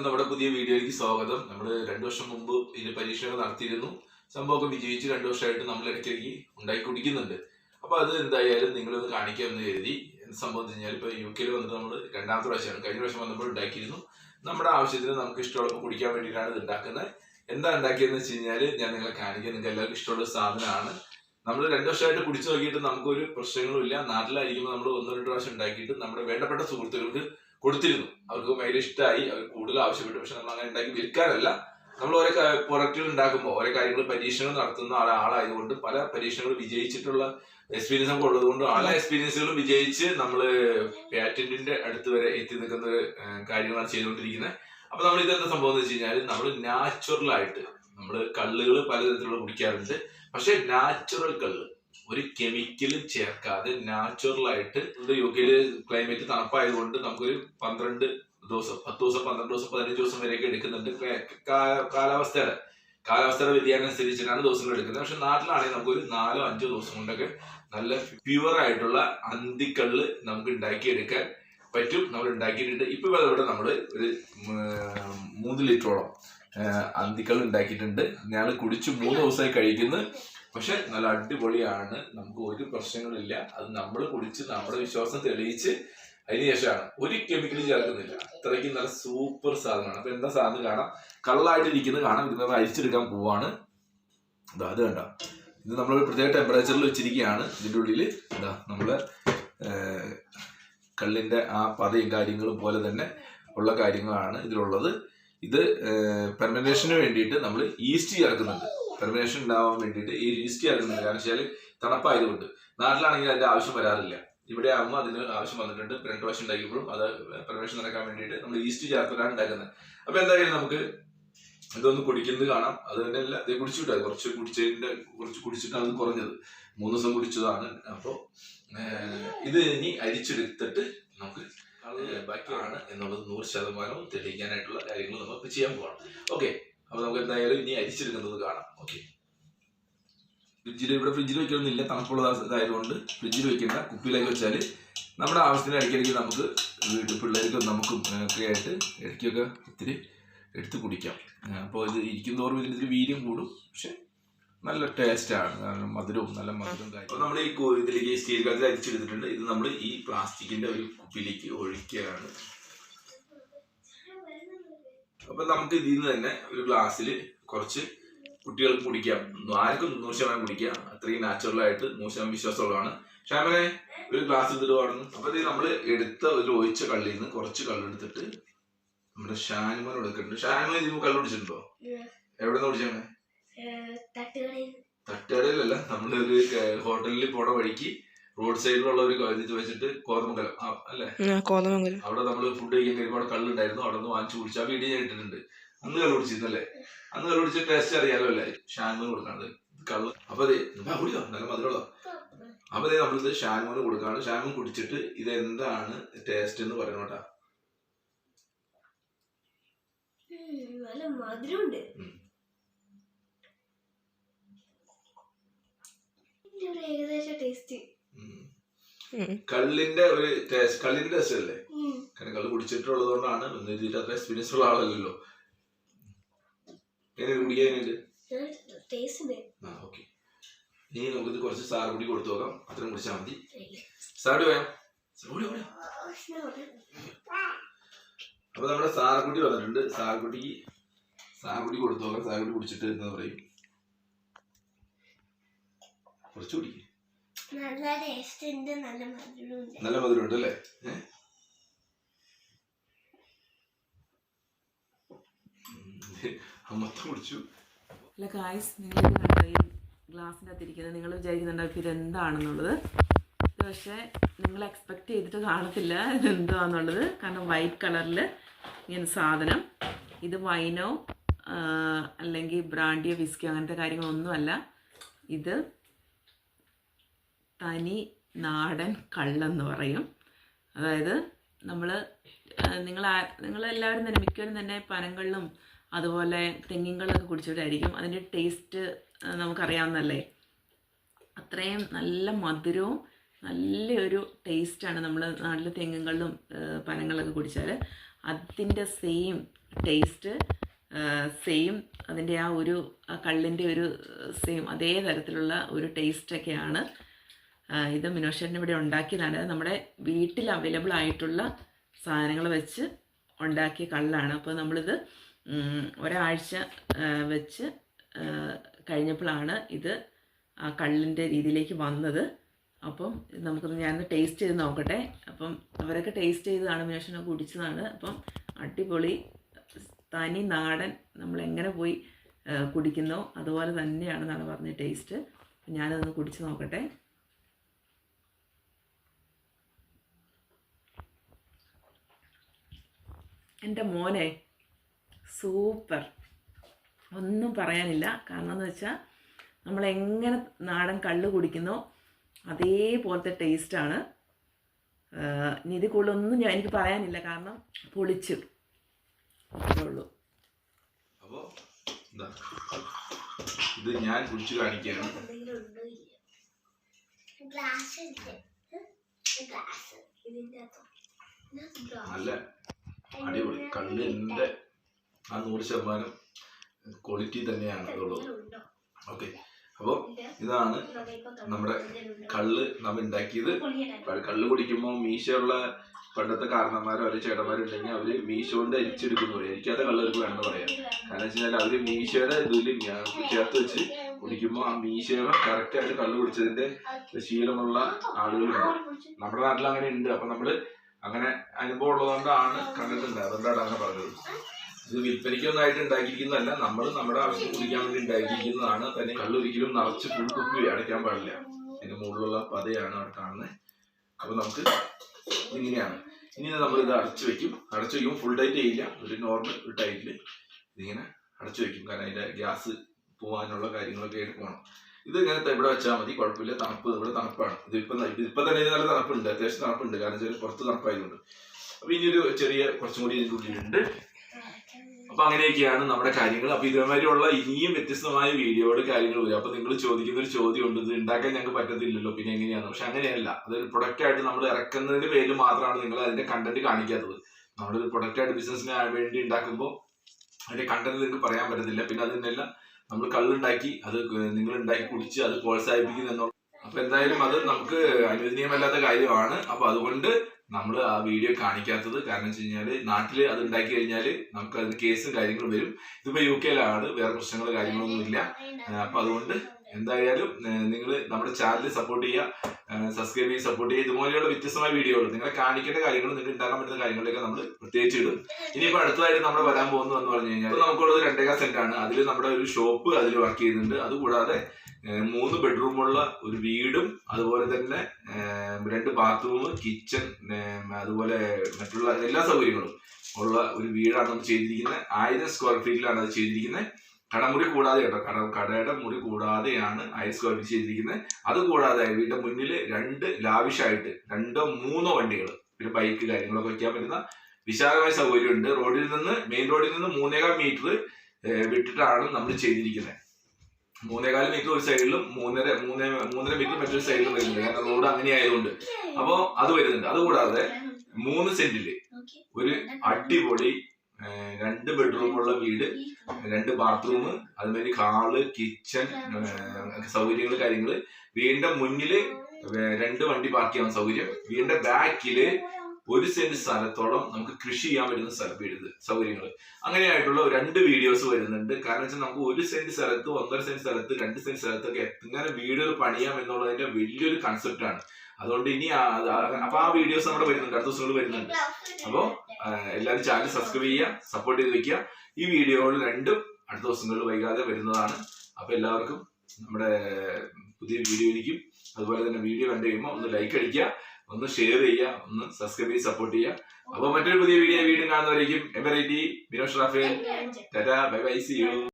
എല്ലാവർക്കും നമ്മുടെ പുതിയ വീഡിയോയിലേക്ക് സ്വാഗതം. നമ്മൾ രണ്ടു വർഷം മുമ്പ് ഇതിന് പരീക്ഷകൾ നടത്തിയിരുന്നു. സംഭവമൊക്കെ വിജയിച്ച് രണ്ടു വർഷമായിട്ട് നമ്മൾ ഇടയ്ക്കിടയ്ക്ക് ഉണ്ടാക്കി കുടിക്കുന്നുണ്ട് അപ്പൊ അത് എന്തായാലും നിങ്ങളൊന്ന് കാണിക്കാമെന്ന് കരുതി. എന്ത് സംഭവം ഇപ്പൊ യു കെയിൽ വന്നിട്ട് നമ്മൾ രണ്ടാമത്തെ പ്രാവശ്യമാണ്. കഴിഞ്ഞ പ്രാവശ്യം വന്നപ്പോൾ ഉണ്ടാക്കിയിരുന്നു. നമ്മുടെ ആവശ്യത്തിന് നമുക്ക് ഇഷ്ടമുള്ളപ്പോൾ കുടിക്കാൻ വേണ്ടിയിട്ടാണ് ഇത് ഉണ്ടാക്കുന്നത്. എന്താ ഉണ്ടാക്കിയതെന്ന് വെച്ച് കഴിഞ്ഞാൽ ഞാൻ നിങ്ങളെ കാണിക്കാൻ നിങ്ങൾക്ക് എല്ലാവർക്കും ഇഷ്ടമുള്ള സാധനമാണ്. നമ്മൾ രണ്ടു വർഷമായിട്ട് കുടിച്ചു നോക്കിയിട്ട് നമുക്കൊരു പ്രശ്നങ്ങളും ഇല്ല. നാട്ടിലായിരിക്കുമ്പോൾ നമ്മൾ ഒന്നോ രണ്ടു പ്രാവശ്യം ഉണ്ടാക്കിയിട്ട് നമ്മുടെ വേണ്ടപ്പെട്ട സുഹൃത്തുക്കൾക്ക് കൊടുത്തിരുന്നു. അവർക്ക് ഭയങ്കര ഇഷ്ടമായി അവർ കൂടുതൽ ആവശ്യപ്പെട്ടു. പക്ഷെ നമ്മൾ അങ്ങനെ ഉണ്ടാക്കി വിൽക്കാനല്ല. നമ്മൾ ഓരോ പ്രൊഡക്റ്റുകൾ ഉണ്ടാക്കുമ്പോൾ ഓരോ കാര്യങ്ങൾ പരീക്ഷണങ്ങൾ നടത്തുന്ന ആള- ആളായതുകൊണ്ട് പല പരീക്ഷണങ്ങൾ വിജയിച്ചിട്ടുള്ള എക്സ്പീരിയൻസ് നമുക്ക് ഉള്ളതുകൊണ്ട് പല എക്സ്പീരിയൻസുകളും വിജയിച്ച് നമ്മൾ പാറ്റന്റിന്റെ അടുത്ത് വരെ എത്തി നിൽക്കുന്ന കാര്യങ്ങളാണ് ചെയ്തുകൊണ്ടിരിക്കുന്നത്. അപ്പൊ നമ്മൾ ഇതെന്താ സംഭവം എന്ന് വെച്ച് കഴിഞ്ഞാൽ നമ്മൾ നാച്ചുറൽ ആയിട്ട് നമ്മൾ കള്ളുകൾ പലതരത്തിലുള്ള കുടിക്കാറുണ്ട്. പക്ഷെ നാച്ചുറൽ കള്ള് ഒരു കെമിക്കലും ചേർക്കാതെ നാച്ചുറൽ ആയിട്ട് ഇവിടെ യു കെയിൽ ക്ലൈമറ്റ് തണുപ്പായതുകൊണ്ട് നമുക്കൊരു പന്ത്രണ്ട് ദിവസം പത്ത് ദിവസം പന്ത്രണ്ട് ദിവസം പതിനഞ്ച് ദിവസം വരെയൊക്കെ എടുക്കുന്നുണ്ട്. കാലാവസ്ഥയുടെ കാലാവസ്ഥയുടെ വ്യതിയാനം അനുസരിച്ചിട്ടാണ് ദിവസങ്ങൾ എടുക്കുന്നത്. പക്ഷെ നാട്ടിലാണെങ്കിൽ നമുക്ക് ഒരു നാലോ അഞ്ചോ ദിവസം കൊണ്ടൊക്കെ നല്ല പ്യുവർ ആയിട്ടുള്ള അന്തിക്കള്ള് നമുക്ക് ഉണ്ടാക്കിയെടുക്കാൻ പറ്റും. നമ്മൾ ഉണ്ടാക്കിയിട്ടുണ്ട്. ഇപ്പൊ ഇവിടെ നമ്മൾ ഒരു മൂന്ന് ലിറ്ററോളം അന്തിക്കള്ള് ഉണ്ടാക്കിയിട്ടുണ്ട്. ഞാൻ കുടിച്ച് മൂന്ന് ദിവസമായി കഴിക്കുന്നു. പക്ഷെ നല്ല അടിപൊളിയാണ്. നമുക്ക് ഒരു പ്രശ്നങ്ങളില്ല അത് നമ്മൾ കുടിച്ച് നമ്മുടെ വിശ്വാസം തെളിയിച്ച് അതിനുശേഷമാണ് ഒരു കെമിക്കലും ചേർക്കുന്നില്ല. അത്രയ്ക്ക് നല്ല സൂപ്പർ സാധനമാണ്. അപ്പൊ എന്താ സാധനം കാണാം? കള്ളായിട്ട് ഇരിക്കുന്നത് കാണാം നമ്മൾ അരിച്ചെടുക്കാൻ പോവാണ്. ഇതാ അത് കണ്ട? ഇത് നമ്മൾ പ്രത്യേക ടെമ്പറേച്ചറിൽ വെച്ചിരിക്കുകയാണ്. ഇതിന്റെ ഉള്ളിൽ എന്താ നമ്മൾ കള്ളിന്റെ ആ പതയും കാര്യങ്ങളും പോലെ തന്നെ ഉള്ള കാര്യങ്ങളാണ് ഇതിലുള്ളത്. ഇത് പെർമനേഷന് വേണ്ടിയിട്ട് നമ്മൾ ഈസ്റ്റ് ചേർക്കുന്നുണ്ട്. പെർമിനേഷൻ ഉണ്ടാവാൻ വേണ്ടിയിട്ട് ഈ ഈസ്റ്റ് ചേർക്കുന്നുണ്ട് കാരണം വെച്ചാൽ തണുപ്പായതുകൊണ്ട്. നാട്ടിലാണെങ്കിൽ അതിന്റെ ആവശ്യം വരാറില്ല. ഇവിടെ അമ്മ അതിന് ആവശ്യം വന്നിട്ടുണ്ട്. രണ്ട് വശം ഉണ്ടാക്കിയപ്പോഴും അത് പെർമിഷൻ നടക്കാൻ വേണ്ടിയിട്ട് നമ്മൾ ഈസ്റ്റ് ചേർത്തിട്ടാണ് ഉണ്ടാക്കുന്നത്. അപ്പൊ എന്തായാലും നമുക്ക് ഇതൊന്ന് കുടിക്കുന്നത് കാണാം. അത് തന്നെയല്ല അതേ കുടിച്ചു വിട്ടാൽ കുറച്ച് കുടിച്ചതിന്റെ കുറച്ച് കുടിച്ചിട്ടാണ് അത് കുറഞ്ഞത്. മൂന്ന് ദിവസം കുടിച്ചതാണ്. അപ്പോൾ ഇത് ഇനി അരിച്ചെടുത്തിട്ട് നമുക്ക് ബാക്കിയാണ് എന്നുള്ളത് നൂറ് ശതമാനവും തെളിയിക്കാനായിട്ടുള്ള കാര്യങ്ങൾ നമ്മൾ ചെയ്യാൻ പോകണം ഓക്കെ. അപ്പൊ നമുക്ക് എന്തായാലും ഇനി അരിച്ചെടുക്കുന്നത് കാണാം. ഓക്കെ ഫ്രിഡ്ജിൽ ഇവിടെ ഫ്രിഡ്ജിൽ വെക്കണമെന്നില്ല തണുപ്പുള്ള ഇതായതുകൊണ്ട് ഫ്രിഡ്ജിൽ വെക്കേണ്ട. കുപ്പിയിലേക്ക് വെച്ചാൽ നമ്മുടെ ആവശ്യത്തിന് ഇടയ്ക്കിടയ്ക്ക് നമുക്ക് വീട്ടിൽ പിള്ളേർക്കും നമുക്കും ഒക്കെ ആയിട്ട് ഇടയ്ക്കൊക്കെ ഇത്തിരി എടുത്ത് കുടിക്കാം. അപ്പോൾ ഇത് ഇരിക്കും തോറും ഇതിന് ഇത്തിരി വീര്യം കൂടും. പക്ഷെ നല്ല ടേസ്റ്റാണ് കാരണം മധുരവും നല്ല മധുരവും കാര്യം അപ്പോൾ നമ്മൾ ഈ ഇതിലേക്ക് സ്റ്റീൽ ഗ്ലാസ് അരിച്ചെടുത്തിട്ടുണ്ട്. ഇത് നമ്മൾ ഈ പ്ലാസ്റ്റിക്കിന്റെ ഒരു കുപ്പിയിലേക്ക് ഒഴിക്കുകയാണ്. അപ്പൊ നമുക്ക് ഇതിൽ നിന്ന് തന്നെ ഒരു ഗ്ലാസ്സിൽ കുറച്ച് കുട്ടികൾക്ക് കുടിക്കാം. ആർക്കും നൂറ് ശതമാനം കുടിക്കാം. അത്രയും നാച്ചുറൽ ആയിട്ട് നൂറ് ശതമാനം വിശ്വാസമുള്ളതാണ്. ഷാമനെ ഒരു ഗ്ലാസ് ഇടുവാണെന്ന് അപ്പൊ ഇത് നമ്മൾ എടുത്ത ഒരു ഒഴിച്ച കള്ളിൽ നിന്ന് കുറച്ച് കള്ളെടുത്തിട്ട് നമ്മുടെ ഷാനുമോൻ എടുക്കുന്നുണ്ട് ഷാനുമോൻ ഇതിന് കള്ള് കുടിച്ചിട്ടുണ്ടോ എവിടെ നിന്ന് കുടിച്ചാണ് തട്ടുകടയിലല്ല. നമ്മളൊരു ഹോട്ടലിൽ പോണ വഴിക്ക് റോഡ് സൈഡിലുള്ള ഒരു ഇത് വെച്ചിട്ട് കോതമംഗലം. അല്ലേ? കോതമംഗലം. അവിടെ നമ്മൾ ഫുഡ് കഴിക്കാൻ ഒരുപാട് കള്ളുണ്ടായിരുന്നു. അവിടെ നിന്ന് വാങ്ങിച്ചു കുടിച്ചു ആ വീഡിയോ ഞാൻ ഇട്ടിട്ടുണ്ട്. അന്ന് കള്ളു കുടിച്ചിരുന്നല്ലേ അന്ന് കള്ളു കുടിച്ച ടേസ്റ്റ് അറിയാലോ അല്ലേ? ഷാൻമോന് കൊടുക്കാണത് കള്ള്. അപ്പൊ അതെ കുടിയോ നല്ല മധുരമുള്ള അപ്പൊ അതെ നമ്മളിത് ഷാൻമോന് കൊടുക്കാണ് ഷാൻമോൻ കുടിച്ചിട്ട് ഇത് എന്താണ് ടേസ്റ്റ് എന്ന് പറയണോട്ടാ നല്ല മധുരമുണ്ട്. ഏകദേശ ടേസ്റ്റ്. കള്ളിന്റെ ഒരു ടേസ്റ്റ് കള്ളിന്റെ ടേസ്റ്റ് അല്ലേ? കാരണം കള്ള് കുടിച്ചിട്ടുള്ളത് കൊണ്ടാണ് ഇതിന്റെ അത്ര എക്സ്പീരിയൻസ് ഉള്ള ആളല്ലല്ലോ. എങ്ങനെ കുടിക്കാനുണ്ട് ടേസ്റ്റ് ഉണ്ട് ആ ഓക്കെ ഇനി നമുക്കിത് കുറച്ച് സാറുപൊടി കൊടുത്തു നോക്കാം. അത്രയും കുടിച്ചാൽ മതി. പോയാ? അപ്പൊ നമ്മുടെ സാർകുട്ടി വന്നിട്ടുണ്ട്. സാർകുട്ടിക്ക് സാർകുട്ടി കൊടുത്തു നോക്കാം. സാർകുട്ടി കുടിച്ചിട്ട് എന്താ പറയും? കുറച്ച് കുടിക്കും. നല്ല ടേസ്റ്റ് ഉണ്ട് നല്ല മധുരമുണ്ട് നല്ല മധുരം ഉണ്ട് അല്ലേ? മൊത്തം കുടിച്ചു. അല്ല ഗായ്സ് നിങ്ങൾ കണ്ടോ ഈ ഗ്ലാസിന്റെ അകത്തിരിക്കുന്നത്? നിങ്ങൾ വിചാരിക്കുന്നുണ്ടാവും ഇത് എന്താണെന്നുള്ളത് ഇത് പക്ഷേ നിങ്ങൾ എക്സ്പെക്റ്റ് ചെയ്തിട്ട് കാണത്തില്ല ഇത് എന്താണെന്നുള്ളത് കാരണം വൈറ്റ് കളറിൽ ഇങ്ങനെ സാധനം. ഇത് വൈനോ അല്ലെങ്കിൽ ബ്രാൻഡിയോ വിസ്കിയോ അങ്ങനത്തെ കാര്യങ്ങളൊന്നുമല്ല. ഇത് തനി നാടൻ കള്ളെന്ന് പറയും. അതായത് നമ്മൾ നിങ്ങൾ നിങ്ങളെല്ലാവരും തന്നെ മിക്കവരും തന്നെ പനങ്കള്ളും അതുപോലെ തെങ്ങിൻകള്ളൊക്കെ കുടിച്ചവരായിരിക്കും. അതിന്റെ ടേസ്റ്റ് നമുക്കറിയാവുന്നതല്ലേ? അത്രയും നല്ല മധുരവും നല്ലൊരു ടേസ്റ്റാണ് നമ്മൾ നാട്ടിൽ തെങ്ങുകളിലും പനങ്ങളൊക്കെ കുടിച്ചാൽ അതിന്റെ സെയിം ടേസ്റ്റ് സെയിം അതിന്റെ ആ ഒരു കള്ളിന്റെ ഒരു സെയിം അതേ തരത്തിലുള്ള ഒരു ടേസ്റ്റൊക്കെയാണ് ഇത് മിനോഷേട്ടൻ ഇവിടെ ഉണ്ടാക്കിയതാണ്. നമ്മുടെ വീട്ടിൽ അവൈലബിൾ ആയിട്ടുള്ള സാധനങ്ങൾ വെച്ച് ഉണ്ടാക്കിയ കള്ളാണ്. അപ്പോൾ നമ്മളിത് ഒരാഴ്ച വെച്ച് കഴിഞ്ഞപ്പോഴാണ് ഇത് ആ കള്ളിന്റെ രീതിയിലേക്ക് വന്നത്. അപ്പം നമുക്കൊന്ന് ഞാനൊന്ന് ടേസ്റ്റ് ചെയ്ത് നോക്കട്ടെ. അപ്പം അവരൊക്കെ ടേസ്റ്റ് ചെയ്തതാണ് മിനോഷനൊക്കെ കുടിച്ചതാണ്. അപ്പം അടിപൊളി തനി നാടൻ നമ്മൾ എങ്ങനെ പോയി കുടിക്കുന്നോ അതുപോലെ തന്നെയാണെന്നാണ് പറഞ്ഞ ടേസ്റ്റ് ഞാനതൊന്ന് കുടിച്ച് നോക്കട്ടെ. എന്റെ മോനെ സൂപ്പർ. ഒന്നും പറയാനില്ല. കാരണം എന്ന് വെച്ചാൽ നമ്മളെങ്ങനെ നാടൻ കള്ള് കുടിക്കുന്നോ അതേപോലത്തെ ടേസ്റ്റാണ് ഇനി ഇത് കൂടുതലൊന്നും ഞാൻ എനിക്ക് പറയാനില്ല. കാരണം പൊളിച്ചു. അത്രേ ഉള്ളൂ. അപ്പോ ഇത് ഞാൻ കുടിച്ചു കാണിക്കുകയാണ് ഗ്ലാസ് ഗ്ലാസ്. അടിപൊളി. കണ്ണിന്റെ ആ നൂറ് ശതമാനം ക്വാളിറ്റി തന്നെയാണ് അതുള്ളത്? ഓക്കെ. അപ്പോൾ. ഇതാണ് നമ്മുടെ? കള്ള് നമ്മൾ ഉണ്ടാക്കിയത്. കള്ള് കുടിക്കുമ്പോൾ മീശയുള്ള പണ്ടത്തെ കാരണന്മാരോ അല്ലെങ്കിൽ ചേട്ടന്മാരോ ഉണ്ടെങ്കിൽ അവർ മീശ കൊണ്ട് അരിച്ചെടുക്കുന്നു പറയും അരിക്കാത്ത കള്ളവർക്ക് വേണമെന്ന് പറയാം കാരണം വെച്ച് കഴിഞ്ഞാൽ അവർ മീശയുടെ ഇതിൽ ചേർത്ത് വെച്ച് കുടിക്കുമ്പോൾ ആ മീശയുടെ കറക്റ്റായിട്ട് കള്ള് കുടിച്ചതിന്റെ ശീലമുള്ള ആളുകളുണ്ട്. നമ്മുടെ നാട്ടിൽ അങ്ങനെ ഉണ്ട്. അപ്പൊ നമ്മൾ അങ്ങനെ അനുഭവം ഉള്ളതുകൊണ്ടാണ് കണ്ടിട്ടുണ്ട് അതുകൊണ്ടാണ് അങ്ങനെ പറഞ്ഞത്? ഇത് വിൽപ്പനയ്ക്കൊന്നായിട്ട് ഉണ്ടാക്കിയിരിക്കുന്നതല്ല നമ്മൾ നമ്മുടെ ആവശ്യം കുടിക്കാൻ വേണ്ടി ഉണ്ടാക്കിയിരിക്കുന്നതാണ്. തന്നെ കള്ള് ഒരിക്കലും നിറച്ച് ഫുൾ അടയ്ക്കാൻ പാടില്ല. അതിന്റെ മുകളിലുള്ള പതയാണ് അവിടെ കാണുന്നത് അപ്പൊ നമുക്ക് ഇങ്ങനെയാണ്. ഇനി നമ്മൾ ഇത് അടച്ചു വെക്കും. അടച്ചു വെക്കുമ്പോൾ ഫുൾ ടൈറ്റ് ചെയ്യില്ല. ഒരു നോർമൽ ഒരു ടൈറ്റിൽ ഇതിങ്ങനെ അടച്ചു വെക്കും. കാരണം അതിന്റെ ഗ്യാസ് പോവാനുള്ള കാര്യങ്ങളൊക്കെ ആയിട്ട് പോകണം ഇത് ഇങ്ങനെ ഇവിടെ വെച്ചാൽ മതി കുഴപ്പമില്ല. തണുപ്പ് ഇവിടെ തണുപ്പാണ്. ഇത് ഇപ്പം ഇപ്പം തന്നെ നല്ല തണുപ്പുണ്ട്. അത്യാവശ്യം തണുപ്പുണ്ട്. കാരണം വെച്ചാൽ പുറത്ത് തണുപ്പായതുകൊണ്ട്. അപ്പൊ ഇനി ഒരു ചെറിയ കുറച്ചും കൂടി ഇതിന്റെ ഉള്ളിലുണ്ട്. അപ്പൊ അങ്ങനെയൊക്കെയാണ് നമ്മുടെ കാര്യങ്ങൾ. അപ്പൊ ഇതേമാതിരിയുള്ള ഇനിയും വ്യത്യസ്തമായ വീഡിയോയുടെ കാര്യങ്ങൾ വരും. അപ്പൊ നിങ്ങൾ ചോദിക്കുന്ന ഒരു ചോദ്യം ഉണ്ട്. ഇത് ഉണ്ടാക്കാൻ ഞങ്ങൾക്ക് പറ്റത്തില്ലല്ലോ. പിന്നെ എങ്ങനെയാണ്? പക്ഷെ അങ്ങനെയല്ല. അതൊരു പ്രൊഡക്റ്റ് ആയിട്ട് നമ്മൾ ഇറക്കുന്നതിന്റെ പേര് മാത്രമാണ് നിങ്ങൾ അതിന്റെ കണ്ടന്റ് കാണിക്കാത്തത്. നമ്മളൊരു പ്രൊഡക്റ്റ് ആയിട്ട് ബിസിനസ്സിന് വേണ്ടി ഉണ്ടാക്കുമ്പോൾ അതിന്റെ കണ്ടന്റ് നിങ്ങൾക്ക് പറയാൻ പറ്റത്തില്ല. പിന്നെ അതിനെല്ലാം നമ്മൾ കള്ളുണ്ടാക്കി അത് നിങ്ങൾ ഉണ്ടാക്കി കുടിച്ച് അത് പ്രോത്സാഹിപ്പിക്കുന്നു എന്നുള്ള അപ്പൊ എന്തായാലും അത് നമുക്ക് അനുവദനീയമല്ലാത്ത കാര്യമാണ്. അപ്പൊ അതുകൊണ്ട് നമ്മൾ ആ വീഡിയോ കാണിക്കാത്തത് കാരണം വെച്ച് കഴിഞ്ഞാൽ നാട്ടിൽ അത് ഉണ്ടാക്കി കഴിഞ്ഞാൽ നമുക്ക് അതിന് കേസും കാര്യങ്ങളും വരും. ഇതിപ്പോ യു കെയിലാണ് വേറെ പ്രശ്നങ്ങൾ കാര്യങ്ങളൊന്നും ഇല്ല. അപ്പൊ അതുകൊണ്ട് എന്തായാലും നിങ്ങൾ നമ്മുടെ ചാനൽ സപ്പോർട്ട് ചെയ്യുക. സബ്സ്ക്രൈബ് ചെയ്ത് സപ്പോർട്ട് ചെയ്യുക. ഇതുപോലെയുള്ള വ്യത്യസ്തമായ വീഡിയോകൾ നിങ്ങളെ കാണിക്കേണ്ട കാര്യങ്ങൾ നിങ്ങൾക്ക് ഉണ്ടാക്കാൻ പറ്റുന്ന കാര്യങ്ങളൊക്കെ നമ്മൾ പ്രത്യേകിച്ച് ഇടും. ഇനിയിപ്പോൾ അടുത്തതായിട്ട് നമ്മൾ വരാൻ പോകുന്നു എന്ന് പറഞ്ഞു കഴിഞ്ഞാൽ നമുക്കുള്ളത് രണ്ടേകാ സെന്റ് ആണ് അതിൽ നമ്മുടെ ഒരു ഷോപ്പ് അതിൽ വർക്ക് ചെയ്യുന്നുണ്ട്. അതുകൂടാതെ മൂന്ന് ബെഡ്റൂമുള്ള ഒരു വീടും അതുപോലെ തന്നെ രണ്ട് ബാത്റൂം കിച്ചൺ അതുപോലെ മറ്റുള്ള എല്ലാ സൗകര്യങ്ങളും ഉള്ള ഒരു വീടാണ് നമ്മൾ ചെയ്തിരിക്കുന്നത് ആയിരം സ്ക്വയർ ഫീറ്റിലാണ് അത് ചെയ്തിരിക്കുന്നത് കടമുറി കൂടാതെ കേട്ടോ കട കടയുടെ മുറി കൂടാതെയാണ് ആയിരം സ്ക്വയർ ഫീറ്റ് ചെയ്തിരിക്കുന്നത് അത് കൂടാതെ വീടിന്റെ മുന്നിൽ രണ്ട് ലാവിഷായിട്ട് രണ്ടോ മൂന്നോ വണ്ടികൾ പിന്നെ ബൈക്ക് കാര്യങ്ങളൊക്കെ വയ്ക്കാൻ പറ്റുന്ന വിശാലമായ സൗകര്യമുണ്ട്. റോഡിൽ നിന്ന് മെയിൻ റോഡിൽ നിന്ന് മൂന്നേകാൽ മീറ്റർ വിട്ടിട്ടാണ് നമ്മൾ ചെയ്തിരിക്കുന്നത് മൂന്നേകാൽ മീറ്റർ ഒരു സൈഡിലും മൂന്നര മൂന്നേ മൂന്നര മീറ്റർ മറ്റൊരു സൈഡിലും വരുന്നുണ്ട്. കാരണം റോഡ് അങ്ങനെ ആയതുകൊണ്ട്. അപ്പോ അത് വരുന്നുണ്ട്. അതുകൂടാതെ മൂന്ന് സെന്റിൽ ഒരു അടിപൊളി രണ്ട് ബെഡ്റൂം ഉള്ള വീട് രണ്ട് ബാത്റൂം അതുമാതിരി ഹാൾ കിച്ചൺ സൗകര്യങ്ങൾ കാര്യങ്ങൾ. വീടിന്റെ മുന്നിൽ രണ്ട് വണ്ടി പാർക്ക് ചെയ്യാൻ സൗകര്യം. വീടിന്റെ ബാക്കിൽ ഒരു സെന്റ് സ്ഥലത്തോളം നമുക്ക് കൃഷി ചെയ്യാൻ പറ്റുന്ന സ്ഥലം സൗകര്യങ്ങൾ. അങ്ങനെയായിട്ടുള്ള രണ്ട് വീഡിയോസ് വരുന്നുണ്ട്. കാരണം വെച്ചാൽ നമുക്ക് ഒരു സെന്റ് സ്ഥലത്ത് ഒന്നര സെന്റ് സ്ഥലത്ത് രണ്ട് സെന്റ് സ്ഥലത്തൊക്കെ എങ്ങനെ വീടുകൾ പണിയാം എന്നുള്ളതിന്റെ വലിയൊരു കൺസെപ്റ്റ് ആണ്. അതുകൊണ്ട് ഇനി അപ്പൊ ആ വീഡിയോസ് നമ്മുടെ വരുന്നുണ്ട്. അടുത്ത ദിവസങ്ങൾ വരുന്നുണ്ട്. അപ്പോ ആഹ് എല്ലാവരും ചാനൽ സബ്സ്ക്രൈബ് ചെയ്യുക സപ്പോർട്ട് ചെയ്ത് വെക്കുക. ഈ വീഡിയോകൾ രണ്ടും അടുത്ത ദിവസങ്ങളിൽ വൈകാതെ വരുന്നതാണ്. അപ്പൊ എല്ലാവർക്കും നമ്മുടെ പുതിയ വീഡിയോ വീഡിയോയിലേക്കും അതുപോലെ തന്നെ വീഡിയോ കണ്ടു കഴിയുമ്പോൾ ഒന്ന് ലൈക്ക് അടിക്കുക. ഒന്ന് ഷെയർ ചെയ്യുക ഒന്ന് സബ്സ്ക്രൈബ് ചെയ്ത് സപ്പോർട്ട് ചെയ്യുക. അപ്പൊ മറ്റൊരു പുതിയ വീഡിയോ വീണ്ടും കാണുന്നവരേക്കും. എവറേറ്റി Binosh Raphel tata bye bye see you